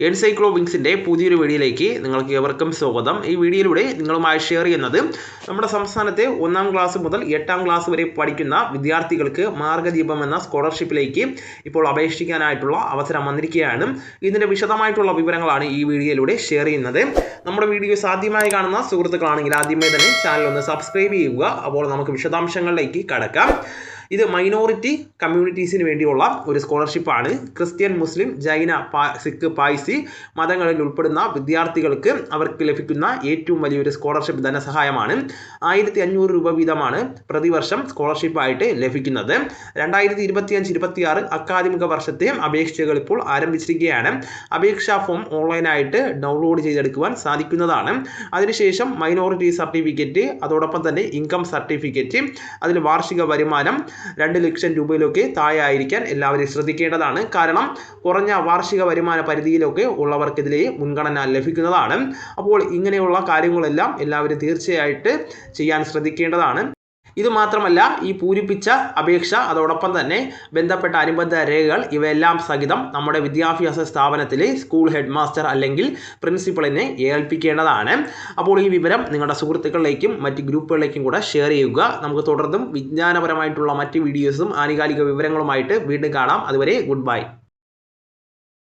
എൻസൈക്ലോ വിങ്സിന്റെ പുതിയൊരു വീഡിയോയിലേക്ക് നിങ്ങൾക്ക് ഏവർക്കും സ്വാഗതം. ഈ വീഡിയോയിലൂടെ നിങ്ങളുമായി ഷെയർ ചെയ്യുന്നത് നമ്മുടെ സംസ്ഥാനത്തെ ഒന്നാം ക്ലാസ് മുതൽ എട്ടാം ക്ലാസ് വരെ പഠിക്കുന്ന വിദ്യാർത്ഥികൾക്ക് മാർഗദീപം എന്ന സ്കോളർഷിപ്പിലേക്ക് ഇപ്പോൾ അപേക്ഷിക്കാനായിട്ടുള്ള അവസരം വന്നിരിക്കുകയാണ്. ഇതിന്റെ വിശദമായിട്ടുള്ള വിവരങ്ങളാണ് ഈ വീഡിയോയിലൂടെ ഷെയർ ചെയ്യുന്നത്. നമ്മുടെ വീഡിയോ സാധ്യമായി കാണുന്ന സുഹൃത്തുക്കളാണെങ്കിൽ ആദ്യമേ തന്നെ ചാനൽ ഒന്ന് സബ്സ്ക്രൈബ് ചെയ്യുക. അപ്പോൾ നമുക്ക് വിശദാംശങ്ങളിലേക്ക് കടക്കാം. ഇത് മൈനോറിറ്റി കമ്മ്യൂണിറ്റീസിന് വേണ്ടിയുള്ള ഒരു സ്കോളർഷിപ്പാണ് ക്രിസ്ത്യൻ മുസ്ലിം ജൈന പാ സിഖ് പായ്സി മതങ്ങളിൽ ഉൾപ്പെടുന്ന വിദ്യാർത്ഥികൾക്ക് അവർക്ക് ലഭിക്കുന്ന ഏറ്റവും വലിയൊരു സ്കോളർഷിപ്പ് ധനസഹായമാണ്. ആയിരത്തി അഞ്ഞൂറ് രൂപ വീതമാണ് പ്രതിവർഷം സ്കോളർഷിപ്പായിട്ട് ലഭിക്കുന്നത്. രണ്ടായിരത്തി ഇരുപത്തിയഞ്ച് ഇരുപത്തിയാറ് അക്കാദമിക വർഷത്തെ അപേക്ഷകൾ ഇപ്പോൾ ആരംഭിച്ചിരിക്കുകയാണ്. അപേക്ഷാ ഫോം ഓൺലൈനായിട്ട് ഡൗൺലോഡ് ചെയ്തെടുക്കുവാൻ സാധിക്കുന്നതാണ്. അതിനുശേഷം മൈനോറിറ്റി സർട്ടിഫിക്കറ്റ് അതോടൊപ്പം തന്നെ ഇൻകം സർട്ടിഫിക്കറ്റ് അതിൽ വാർഷിക വരുമാനം രണ്ട് ലക്ഷം രൂപയിലൊക്കെ താഴെ ആയിരിക്കാൻ എല്ലാവരും ശ്രദ്ധിക്കേണ്ടതാണ്. കാരണം കുറഞ്ഞ വാർഷിക വരുമാന പരിധിയിലൊക്കെ ഉള്ളവർക്കെതിരെ മുൻഗണന ലഭിക്കുന്നതാണ്. അപ്പോൾ ഇങ്ങനെയുള്ള കാര്യങ്ങളെല്ലാം എല്ലാവരും തീർച്ചയായിട്ട് ചെയ്യാൻ ശ്രദ്ധിക്കേണ്ടതാണ്. ഇത് മാത്രമല്ല ഈ പൂരിപ്പിച്ച അപേക്ഷ അതോടൊപ്പം തന്നെ ബന്ധപ്പെട്ട അനുബന്ധ രേഖകൾ ഇവയെല്ലാം സഹിതം നമ്മുടെ വിദ്യാഭ്യാസ സ്ഥാപനത്തിലെ സ്കൂൾ ഹെഡ് മാസ്റ്റർ അല്ലെങ്കിൽ പ്രിൻസിപ്പളിനെ ഏൽപ്പിക്കേണ്ടതാണ്. അപ്പോൾ ഈ വിവരം നിങ്ങളുടെ സുഹൃത്തുക്കളിലേക്കും മറ്റ് ഗ്രൂപ്പുകളിലേക്കും കൂടെ ഷെയർ ചെയ്യുക. നമുക്ക് തുടർന്നും വിജ്ഞാനപരമായിട്ടുള്ള മറ്റ് വീഡിയോസും ആനുകാലിക വിവരങ്ങളുമായിട്ട് വീണ്ടും കാണാം. അതുവരെ ഗുഡ് ബൈ.